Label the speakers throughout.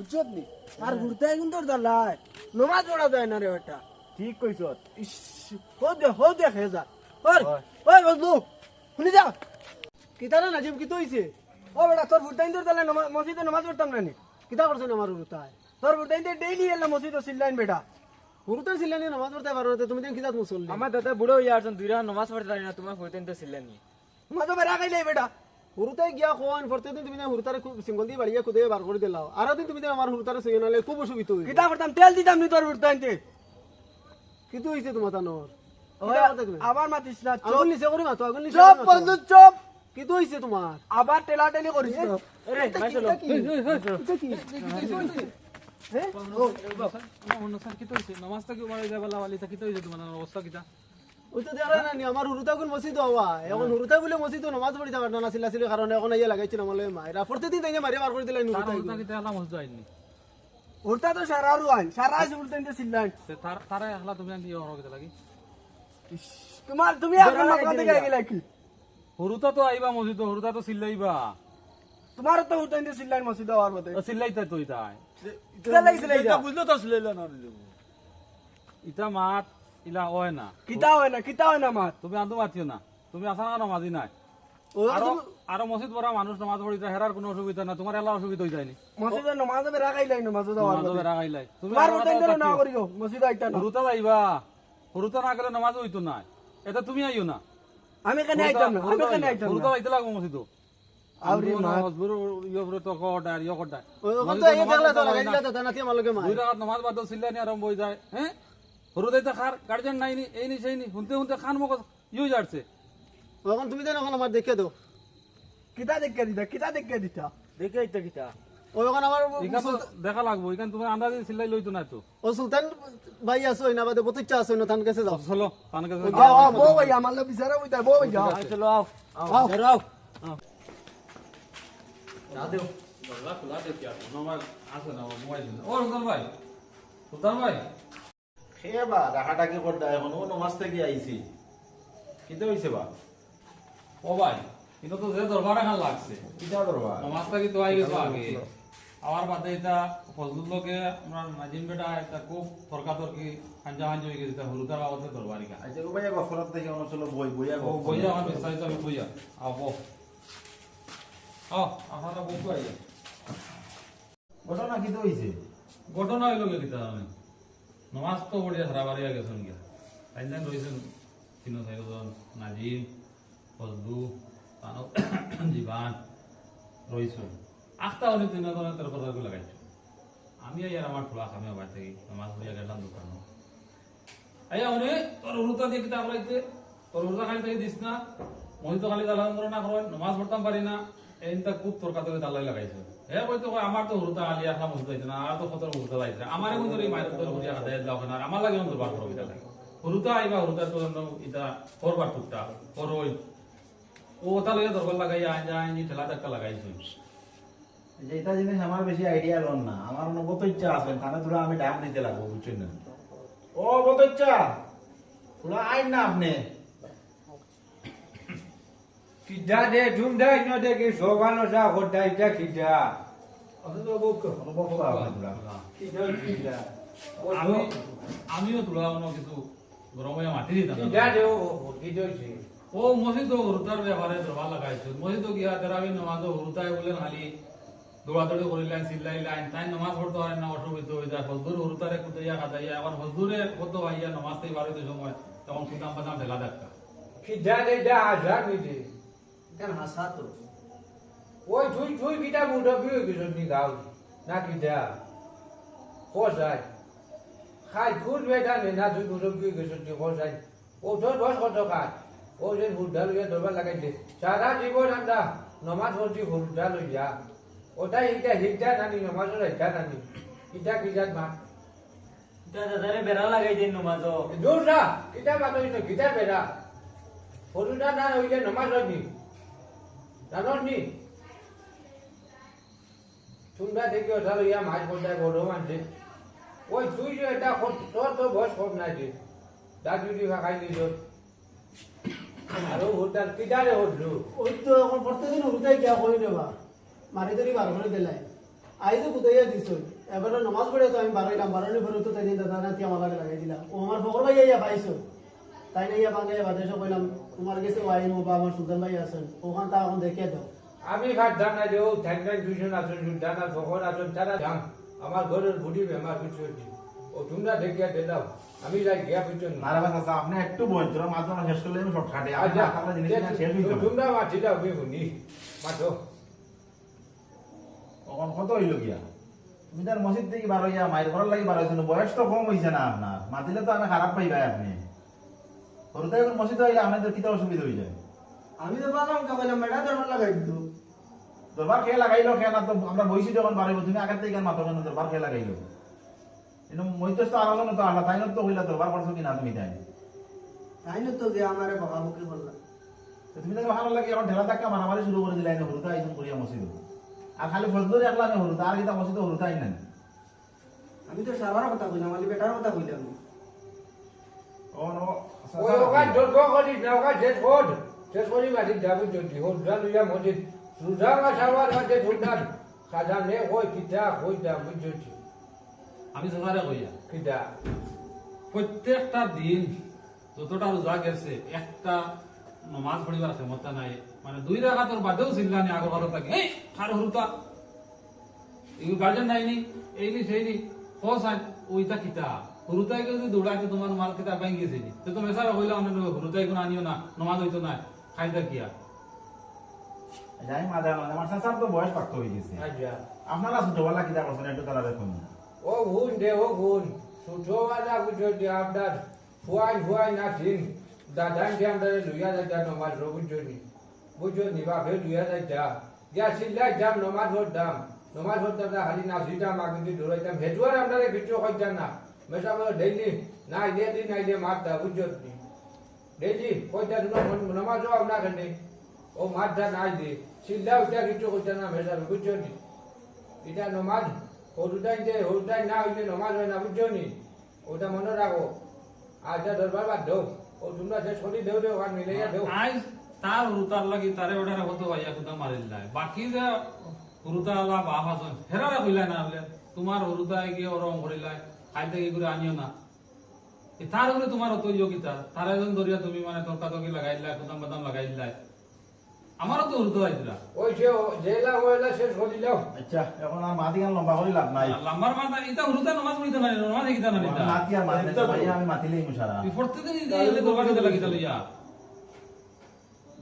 Speaker 1: বুঝছত নি? আর ঘুরতে কিন্তু দালাই নমাজ পড়া যায় না রে ওটা।
Speaker 2: ঠিক কইছ।
Speaker 1: হো দে হো দেখে যা। ওই ওই বজলু শুনি যা। কিতারা নাজিব কিতো হইছে ও বেটা তোর ভুটাইন তোর তাহলে মসজিদে নামাজ পড়তাম না নি? কিতা করছেন আমার উরুতায় তোর ভুটাইন তো ডেইলি এলা মসজিদ সিল্লাইন বেটা। উরুতাই সিল্লাইন নামাজ পড়তে পারো তুমি দেন কিতাত মুসল্লি।
Speaker 2: আমার দাদা বুড়ো হইয়া আসছেন দুইরা নমাজ পড়তে পারি না তোমার হইতেন তো ছিলেন নি।
Speaker 1: মাঝে বেড়া খাইলে বেটা। হুরুতাই গিয়া খোয়ান ফরতে দিন তুমি না হুরুতারে খুব সিঙ্গল দিয়ে বাড়িয়ে খুদে বার করে দিলাও আর দিন তুমি আমার হুরুতারে সই নালে খুব অসুবিধা হই কিতা করতাম তেল দিতাম নি তোর হুরুতাইতে কিতু হইছে তোমার তানোর আবার মাতিস না আগুন নিচে করি মাতো আগুন নিচে চপ বন্ধু চপ কিতু হইছে তোমার আবার টেলা টেলি করিস
Speaker 2: এরে মাইসলো
Speaker 3: নমাজটা কি মারা যাবে লাওয়ালি তো তোমার অবস্থা কিটা
Speaker 1: ওই তো দেখা না নি আমার হুরুতা কোন মসজিদ হওয়া এখন হুরুতা বলে মসজিদ নামাজ পড়িতে পারতো না ছিল ছিল কারণে এখন আইয়া মায়েরা তাই বার করে হুরুতা
Speaker 3: মসজিদ আইনি
Speaker 1: হুরুতা তো সারা সারা হুরুতা
Speaker 3: তার তারে হলা তুমি আনি ইয়ে কিটা লাগি।
Speaker 1: তোমার তুমি এখন মাথা থেকে গেলা কি
Speaker 3: হুরুতা তো আইবা মসজিদ হুরুতা তো সিল্লাইবা।
Speaker 1: তোমার তো উঠাইন দিয়ে সিল্লাইন মসজিদ হওয়ার মতে
Speaker 3: সিল্লাইতা তো ইতাই
Speaker 1: কিতা লাগিছিল এটা
Speaker 2: বুঝলো তো ছিল না।
Speaker 3: ইতা মাত ইলা হয় না।
Speaker 1: কিতা হয় না কিতা হয় না মাত?
Speaker 3: তুমি আন্দো মাতিও না। তুমি আসা না নামাজি নাই। আরও আরও মসজিদ পড়া মানুষ নামাজ পড়িতে হেরার কোনো অসুবিধা না তোমার এলা অসুবিধা হয়ে যায়নি
Speaker 1: মসজিদে নমাজ হবে রাখাইলাই না
Speaker 3: নামাজ
Speaker 1: মতে
Speaker 3: বেড়া তুমি
Speaker 1: উঠাইন দিয়ে না করিও মসজিদ আইতা না?
Speaker 3: হুরুতা যাইবা হুরুতা না গেলে নামাজ হইতো না এটা তুমি আইও না।
Speaker 1: আমি কেন আইতাম না? আমি কেন আইতাম
Speaker 3: হুরুতা
Speaker 1: না
Speaker 3: আইতে লাগবো মসজিদ
Speaker 1: আউরি মা
Speaker 3: ইয়ে করে তো কটার ইয়ে কটার
Speaker 1: ও তো এই দেখলা তো লাগাই দিলা তো নাতি আমার লগে মা
Speaker 3: দুই টাকার নামাজ বাদ চিল্লানি আরম্ভ হয়ে যায় হ্যাঁ হুরুদাই তো খার গার্জেন নাই নি এই নি সেই নি শুনতে শুনতে খান মগ ইয়ে যাচ্ছে।
Speaker 1: এখন তুমি দেন এখন আমার দেখে দাও। কিতা দেখে দিতা কিতা দেখে দিতা?
Speaker 2: দেখে ইতা কিতা?
Speaker 1: ও এখন আমার
Speaker 3: দেখা লাগবো এখান তোমার আন্দাজে চিল্লাই লইতো না তো।
Speaker 1: ও সুলতান ভাই আছো না বাদে বতিচ্চা আছো না তান কাছে যাও।
Speaker 3: চলো তার কাছে
Speaker 1: আও বউ ভাই আমার লগে বিচারা হইতা বউ ভাই যাও।
Speaker 2: চলো আও।
Speaker 1: আও।
Speaker 2: আও।
Speaker 3: না দেও। দরজা খোলা দেখি আর? আমার আছে না মোবাইল ও সুলতান ভাই সুলতান ভাই।
Speaker 4: বা এখন ও নমাজ থেকে আইছি। কিতে হইছে বা?
Speaker 3: ও ভাই কিন্তু তো যে দরবার এখন লাগছে।
Speaker 4: কিটা করবা
Speaker 3: নামাজটা কি তো আই গেছো আগে। আমার বাদে এটা ফজলুল্লোকে আমরা নাজিম বেটা এটা খুব তর্কাতর্কি হাঞ্জা হাঞ্জি হয়ে গেছে হুরুতার বাবদে দরবারিকা
Speaker 4: আচ্ছা ও ভাইয়া গফরত থেকে অন্য চলো বই বইয়া
Speaker 3: ও বইয়া আমার বিস্তারিত আমি বইয়া। আও বো আও আপনারা বউ আইয়া
Speaker 4: ঘটনা কিতে হইছে?
Speaker 3: ঘটনা হইল কিতা আমি নমাজ তো বড়িয়া সারা বাড়িয়া গেছেন গিয়া আইন রয়েছেন তিন চারজন নাজিম, ফজলু তানো জীবান রয়েছেন আখটা উনি তিনজনের তোর কথা লাগাইছো। আমি আর আমার ঠোলা খামে বাড়ি থেকে নমাজ পড়িয়া গেলাম দোকান আইয়া উনি তোর উরুতা দিয়ে কিতাব লাইতে তোর উরুতা খালি থেকে দিস না? মহিত খালি দালান করে না করেন নমাজ পড়তাম পারি না। এইটা খুব তোর কাছে দালাই লাগাইছে। না আইবা হুরুতা তো এটা করবার টুকটা করই ও ওটা লইয়া দরবার লাগাইয়া আইন যা আইন ঠেলা ধাক্কা লাগাইছে
Speaker 4: যে এটা জিনিস আমার বেশি আইডিয়া লন না ইচ্ছা আছে আমি ডাক দিতে লাগবো বুঝছেন না ও বত ইচ্ছা আইন না আপনি
Speaker 5: সা খোদা ইটা কিডা।
Speaker 4: অনুভব করা আপনি তোরা
Speaker 5: কিডা কিডা।
Speaker 3: আমি আমিও তুলা কিছু গরম মাটি দিতাম।
Speaker 5: ও
Speaker 3: মসজিদ হুরুতার ব্যাপারে দরবার লাগাইছে। মসজিদ গিয়া তেরাবি নামাজ হুরুতায় বলেন খালি দৌড়াদৌড়ি করিলেন চিল্লাইলেন তাই নামাজ পড়তে পারেন না অসুবিধা হয়ে যায়। হজদুর হুরুতারে কুদাইয়া খাদাইয়া এখন হজদুরে কত ভাইয়া নামাজ থেকে বাড়িতে সময় তখন কুদাম পাতাম ঢেলা দেখা
Speaker 5: কিডা দে দা আজাদ
Speaker 1: কেন হাসা তো
Speaker 5: ওই তুই তুই কিডা মুডা বিও কিছু নি গাও না কিডা খোসাই খাই খুদ বেটা নে না তুই মুডা বিও কিছু নি খোসাই ও তোর বস কত কাজ ও যে হুডা লইয়া দরবার লাগাই দে সারা জীবন আমরা নমাজ পড়ছি হুডা লইয়া। ওটা ইটা হিডা নানি নমাজের হিডা নানি। ইটা কিডা মা?
Speaker 2: দাদারে বেড়া লাগাই দিন নমাজও।
Speaker 5: দূর না বাতো ইনো কিতা বেড়া। ফটোটা না হইলে নমাজ হয়নি জানোস নি তোমরা দেখি ওঠা লইয়া মাছ পড়তে বড় মানছে। ওই তুই যে এটা তোর তো বয়স কম নাই যে। দাদু দি খাই দিছ আর হোটাল কিটারে হটলু
Speaker 1: ওই তো এখন প্রত্যেকদিন হুরুতাই গিয়া কই দেবা মারি ধরি বার করে দিলাই। আইজো কুদাইয়া দিছো এবারে নামাজ পড়ে তো আমি বারোইলাম বারোনি পরে তো তাই দাদা, নাতি আমার লাগে লাগাই দিলাম। ও আমার ফকর ভাই ইয়া পাইছো তাই না ইয়া বাঙাইয়া বাদে সব বললাম তোমার কাছে ওয়াইন বা আমার সুলতান ভাই আছেন ওখান তা এখন দেখিয়ে দাও।
Speaker 5: আমি ভাত দানা দেও ঠ্যাং ঠ্যাং দুজন আছেন দানা ফকর আছেন তারা যান আমার ঘরের বুড়ি বেমার কিছু ও তোমরা দেখিয়া দিলাম আমি যাই গিয়া পিছন।
Speaker 4: না রে আপনি একটু বলছো শেষ করলে আমি শর্টকাটে
Speaker 5: আচ্ছা
Speaker 4: আপনার জিনিস শেষ না।
Speaker 5: তোমরা মাটি দাও
Speaker 4: তখন কত হইল গিয়া? তুমি তার মসজিদ থেকে বার হইয়া মায়ের ঘর লাগি বার হয়েছেন বয়স তো কম হয়েছে না আপনার। মাতিলে তো আমি খারাপ পাই ভাই আপনি সরুতে এখন মসজিদ হইলে আপনাদের কিতা অসুবিধা হয়ে যায়?
Speaker 1: আমি তো বললাম কে বললাম বেটা ধর্ম লাগাই দিত
Speaker 4: দরবার খেয়ে লাগাইলো খেয়ে না তো আমরা বইছি যখন বার হইব তুমি আগের থেকে মাতো কেন দরবার খেয়ে লাগাইলো? কিন্তু মধ্যস্থ আলোচনা তো আল্লাহ তাই না তো হইলা দরবার করছ কিনা তুমি তাই?
Speaker 1: তাই না তো যে আমারে বকাবকি করলাম
Speaker 4: তো তুমি তাকে ভালো লাগে এখন ঢেলা ধাক্কা মারামারি শুরু করে দিলাই না হরুতা আইসন করিয়া মসজিদ। আর খালি ফজলুর একলা না হরুতা আর কিতা মসজিদ হরুতা আইন না
Speaker 1: আমি তো সাবার কথা কইলাম আমি বেটার কথা কইলাম।
Speaker 4: ও নো
Speaker 5: ওখান করি না ওখান করি মাটি যাব যদি লইয়া মাঝে নে কিতা
Speaker 3: আমি সকালে কইয়া।
Speaker 5: কিতা
Speaker 3: প্রত্যেকটা দিন যতটা রোজা গেছে একটা নমাজ পড়িবার ক্ষমতা নাই। মানে দুই রাখাতর বাদেও চিল্লানি আগর ভালো থাকে। এই খার হরুতা। এই গার্জেন নাইনি এইনি সেইনি আই ওইটা কিতা হরুতাই যদি দৌড়াইতে তোমার মাল কিতা পাই গেছে নি তো তুমি এসারা হইলা অনেক হরুতাই কোনো আনিও না নমাজ হইতো না খাইতা কিয়া
Speaker 4: যাই মা জানো আমার সাসার তো বয়স পাক্ত হয়ে গেছে
Speaker 5: আচ্ছা
Speaker 4: আপনারা ছোটবেলা কিতা করছেন একটু তারা দেখুন
Speaker 5: ও গুণ দে ও গুণ সুঠোওয়ালা বুঝছি আপনার ফুয়াই ফুয়াই না ঠিক দাদান কে আমরা লুইয়া যাইতা নমাজ রো বুঝছি বুঝছি বাপে লুইয়া যাইতা গিয়া সিল্লাই দাম নমাজ ভোট দাম নমাজ ভোট দাম হালি না সিটা মাগদি ধরাইতাম হেতুয়ার আমরা ভিডিও কইতাম না মেশা বলে ডেইলি না ইয়ে দিন না ইয়ে মারতা বুঝছি ডেইলি কইতা নমাজ আমরা কেন ও মারতা নাই দে সিল্লা উঠা কিছু কইতা না মেশা বুঝছি এটা নমাজ হরুটাই যে হরুটাই না হইলে নমাজ হয় না বুঝছ নি ওটা মনে রাখো আচ্ছা দরবার বাদ দেও ও তোমরা শেষ করি দেও দেও আর মিলাইয়া দেও
Speaker 3: আই তার হরুতার লাগি তারে ওটারে কত ভাইয়া কুতা মারিল নাই বাকি যে হরুতা বাপ আছেন হেরারে কইলা না বলে তোমার হরুতা গিয়ে ওরম করিলাই খাইতে গিয়ে করে আনিও না। তার উপরে তোমার অত যোগিতা তার একজন ধরিয়া তুমি মানে তর্কা তর্কি লাগাই দিলাই কুতাম বাদাম আমারও তো আইতরা
Speaker 5: ওই যে জেলা ওইলা শেষ
Speaker 4: আচ্ছা এখন আর মাতি গান লম্বা করে লাভ নাই।
Speaker 3: লাম্বার মাথা নমাজ পড়িতে না নমাজ গীতা না নিতা
Speaker 4: মাতি আর মাতি ভাইয়া আমি মাতিলেই মুশারা
Speaker 3: প্রত্যেকদিন এলে দরকার দিতে লাগিতা লইয়া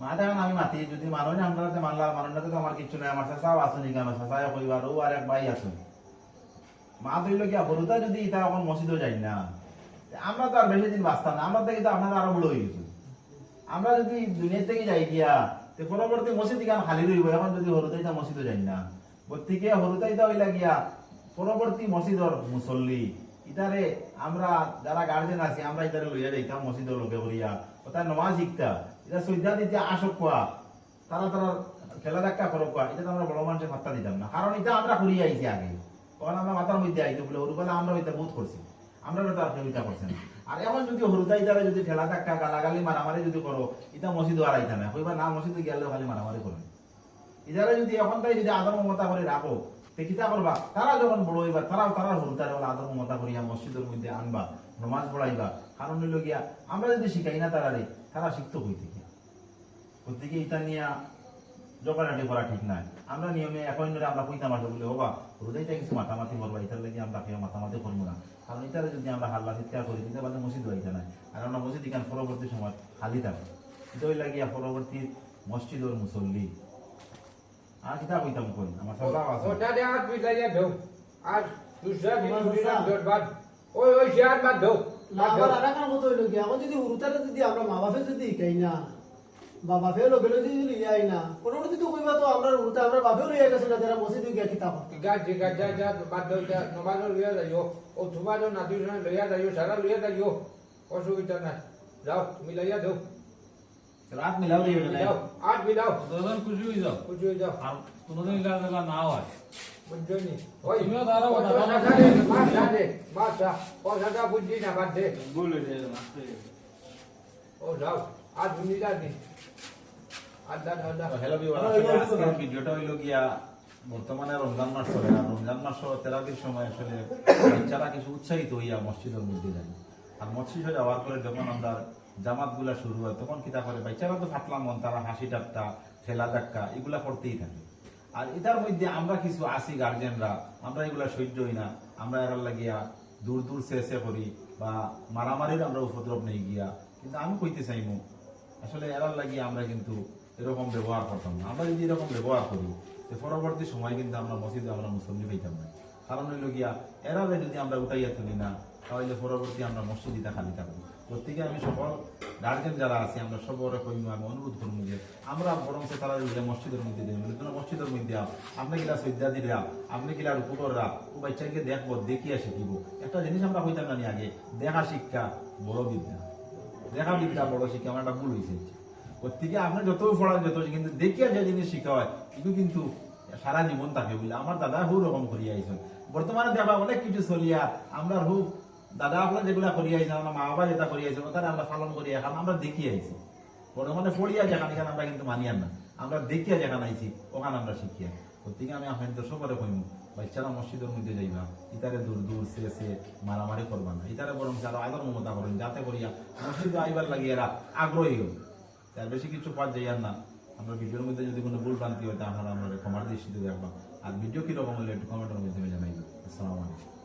Speaker 4: মা দেখেন আমি মাতি যদি মানুষ না আমরা মানলাম মানুষ তো আমার কিচ্ছু নাই আমার চাচাও আছে নি কেন চাচাই কইবার ও আর এক ভাই আছে মা ধরল হরুতা যদি মসজিদও যাই না, আমরা তো আর না, আমরা তো বড় গেছে। আমরা যদি যাই গিয়া পরবর্তী যদি যাই না। গতিকে হইলা গিয়া, পরবর্তী মুসল্লি, ইতারে আমরা যারা গার্জেন আছি, আমরা ইতারে লইয়া যাইতাম মসজিদর লোকে করিয়া ওটা নমাজ শিখতা এটা সৈধ্যা দিতে, আসক কোয়া, তারা তারা খেলা দেখা করক কোয়া, এটা আমরা বড় মানুষের পাত্তা দিতাম না। কারণ এটা আমরা করিয়া আইছি আগে। তখন আমরা মাথার মধ্যে আইতে বলে হরুবেলা আমরা হইতা বহুত করছি। আমরা তো আর কেউ করছে না। আর এখন যদি হরুদাই দ্বারা যদি ঠেলা ধাক্কা, গালাগালি, মারামারি যদি করো, এটা মসজিদ আর আইতা না। কইবা, না, মসজিদে গেলেও খালি মারামারি করে। ইদারে যদি এখন তাই যদি আদর মমতা করে রাখো কিতা করবা? তারা যখন বড় হইবা, তারাও তারা হরুতারে বলে আদর মমতা করিয়া মসজিদের মধ্যে আনবা, নমাজ পড়াইবা। কারণ হইল গিয়া, আমরা যদি শিখাই না তারারে, তারা শিখতো হই থেকে? প্রত্যেকে ইটা নিয়া জোগাড়াটি করা ঠিক নাই। আমরা নিয়মে এখন ধরে আমরা কইতাম আসলে বলে বাবা হৃদয়টা কিছু মাতামাতি করবা এটার লাগি আমরা কেউ মাতামাতি করব না। কারণ এটারে যদি আমরা হাল্লা চিৎকার করি দিতে পারলে মসজিদ হইতে নাই আর আমরা মসজিদ এখান পরবর্তী সময় খালি থাকে এটা হইলা গিয়া পরবর্তী মসজিদর মুসল্লি। আর কিতা কইতাম কই? আমার সাজা আছে
Speaker 5: ওটা দে আর মিলাইয়া দেও আর দুসরা দিন দুসরা দর বাদ ওই ওই শেয়ার বাদ দেও
Speaker 1: না আবার আর একটা কথা হইল কি? এখন যদি হুরুতারে যদি আমরা মা বাপে যদি শিখাই না বা বাপে লোকের যদি লিয়াই না। পরবর্তী তো কইবা তো আমরা হুরুতা আমরা বাপেও লিয়া গেছে না যারা মসজিদে গিয়া কিতাব
Speaker 5: ঠিক আছে ঠিক আছে যা বাদ দেও যা নমাজ লইয়া যাইও ও তোমার নাতি লইয়া যাইও সারা লইয়া যাইও অসুবিধা নাই। যাও মিলাইয়া দেও
Speaker 4: রাত মিলাও দিও না
Speaker 5: যাও আট মিলাও।
Speaker 3: দুজন খুশি হয়ে যাও।
Speaker 5: বুঝি হয়ে যাও।
Speaker 3: আর কোনোদিন ইলা জায়গা না হয়।
Speaker 5: বুঝছ নি ওই
Speaker 3: তুমিও দাঁড়াও,
Speaker 5: ও তো
Speaker 3: দাঁড়াও।
Speaker 5: সাদা দে, মাছ দে মাছ দা। ও সাদা বুঝি না বাদ দে। ও যাও আজ মিলা দি
Speaker 4: হ্যালো ভিউয়ার আজকের ভিডিওটা হইল গিয়া বর্তমানে রমজান মাস চলে আর রমজান মাস তেরাবির সময় আসলে বাচ্চারা কিছু উৎসাহিত হইয়া মসজিদের মধ্যে যায়। আর মসজিদে যাওয়ার পরে যখন আমরা জামাতগুলা শুরু হয় তখন কিতা করে? বাচ্চারা তো ফাটলা মন তারা হাসি টাপ্পা খেলা ধাক্কা এগুলা করতেই থাকে। আর এটার মধ্যে আমরা কিছু আসি গার্জেনরা আমরা এগুলা সহ্য হই না। আমরা এরার লাগিয়া দূর দূর শেষে করি বা মারামারির আমরা উপদ্রব নেই গিয়া। কিন্তু আমি কইতে চাইমু আসলে এরার লাগিয়ে আমরা কিন্তু এরকম ব্যবহার করতাম না। আমরা যদি এরকম ব্যবহার করি পরবর্তী সময় কিন্তু আমরা মসজিদে আমরা মুসল্লি পাইতাম না। কারণ হইল গিয়া, এরারে যদি আমরা উঠাইয়া তুলি না, তাহলে পরবর্তী আমরা মসজিদিটা খালি থাকব। প্রত্যেকে আমি সকল গার্জেন যারা আছি, আমরা সবরে কইম, আমি অনুরোধ করব যে, আমরা বরং সে তারা যে মসজিদের মধ্যে দেবেন কিন্তু মসজিদের মধ্যে আও, আপনি কিলা সৈদ্যা দিলে আপনি কিলা রূপকররা ও বাচ্চাকে দেখব, দেখিয়া শিখিব। একটা জিনিস আমরা হইতাম না আগে, দেখা শিক্ষা বড় বিদ্যা। দেখা বিদ্যা বড় শিক্ষা আমার একটা ভুল হয়েছে প্রত্যেকে আপনি যত পড়ান, যত কিন্তু দেখিয়া যে জিনিস শিখা হয় কিন্তু কিন্তু সারা জীবন থাকে বলে, আমার দাদা হু রকম করিয়া আইছেন। বর্তমানে দেখা অনেক কিছু চলিয়া আমরা হু, দাদা আপনার যেগুলা করিয়া আইছেন, আমরা মা বাবা যেটা করিয়া আইছেন ওটা আমরা পালন করিয়া এখন আমরা দেখি আইসি বর্তমানে পড়িয়া যেখানে আমরা কিন্তু মানিয়ান না। আমরা দেখিয়া যেখানে আইছি, ওখানে আমরা শিখিয়া প্রত্যেকে আমি আপনাদের সবরে কইমু, বাচ্চারা মসজিদের মধ্যে যাইবা, ইতারে দূর দূর সে মারামারি করবা না। ইতারে বরং আরও আদর মমতা করেন, যাতে করিয়া মসজিদে আইবার লাগিয়ে এরা আগ্রহী হোক তার বেশি কিছু পাওয়া যায় আর না। আমরা ভিডিওর মধ্যে যদি কোনো ভুল ভ্রান্তি হয় তাহলে আমরা ক্ষমার দৃষ্টিতে দেখবা। আর ভিডিও কীরকম হলে একটু কমেন্টের মাধ্যমে জানাইবা আসসালামু আলাইকুম।